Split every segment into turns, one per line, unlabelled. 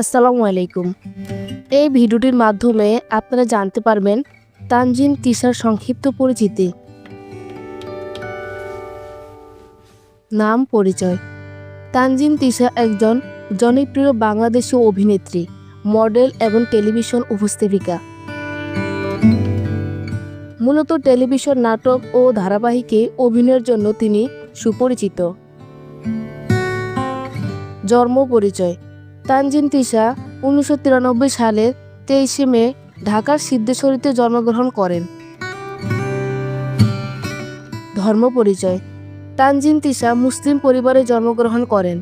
আসসালামু আলাইকুম। এই ভিডিওটির মাধ্যমে আপনারা জানতে পারবেন তানজিন তিশার সংক্ষিপ্ত পরিচিতি। নাম, পরিচয়। তানজিন তিশা একজন জনপ্রিয় বাংলাদেশী অভিনেত্রী, মডেল এবং টেলিভিশন উপস্থাপিকা। মূলত টেলিভিশন নাটক ও ধারাবাহিকে অভিনয়ের জন্য তিনি সুপরিচিত। জন্ম, পরিচয়। তানজিন তিশা উনিশশো তিরানব্বই সালের তেইশে মে ঢাকার সিদ্ধেশ্বরীতে জন্মগ্রহণ করেন। ধর্ম পরিচয়। তানজিন তিশা মুসলিম পরিবারে জন্মগ্রহণ করেন।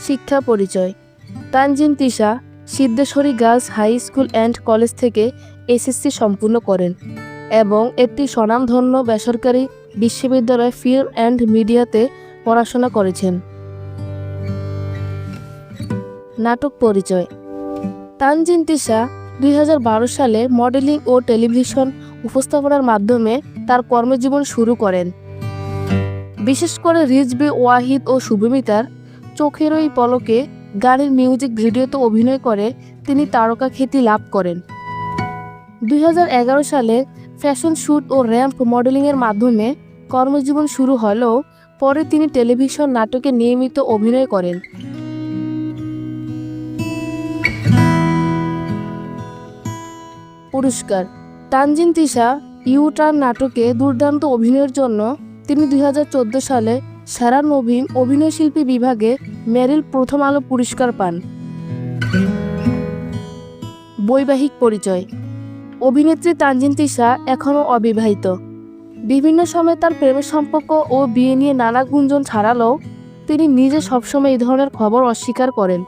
শিক্ষা পরিচয়। Tanjin Tisha Siddheswari girls high school and college থেকে এসএসসি সম্পূর্ণ করেন এবং একটি স্বনামধন্য বেসরকারি বিশ্ববিদ্যালয় ফিল্ম অ্যান্ড মিডিয়াতে পড়াশোনা করেছেন। নাটক পরিচয়। তানজিন তিশা দুই সালে মডেলিং ও টেলিভিশন উপস্থাপনার মাধ্যমে তার কর্মজীবন শুরু করেন। বিশেষ করে রিজবি ওয়াহিদ ও শুভমিতার চোখের ওই পলকে গানের মিউজিক ভিডিওতে অভিনয় করে তিনি তারকা খ্যাতি লাভ করেন। দুই হাজার এগারো সালে ফ্যাশন শ্যুট ও র্যাম্প মডেলিংয়ের মাধ্যমে কর্মজীবন শুরু হলেও পরে তিনি টেলিভিশন নাটকে নিয়মিত অভিনয় করেন। পুরস্কার। তানজিন তিশা ইউটার্ন নাটকে দুর্দান্ত অভিনয়ের জন্য তিনি দুই হাজার চোদ্দ সালে সেরা নবীন অভিনয়শিল্পী বিভাগে মেরিল প্রথম আলো পুরস্কার পান। বৈবাহিক পরিচয়। অভিনেত্রী তানজিন তিশা এখনও অবিবাহিত। বিভিন্ন সময় তার প্রেমের সম্পর্ক ও বিয়ে নিয়ে নানা গুঞ্জন ছাড়ালেও তিনি নিজে সবসময় এই ধরনের খবর অস্বীকার করেন।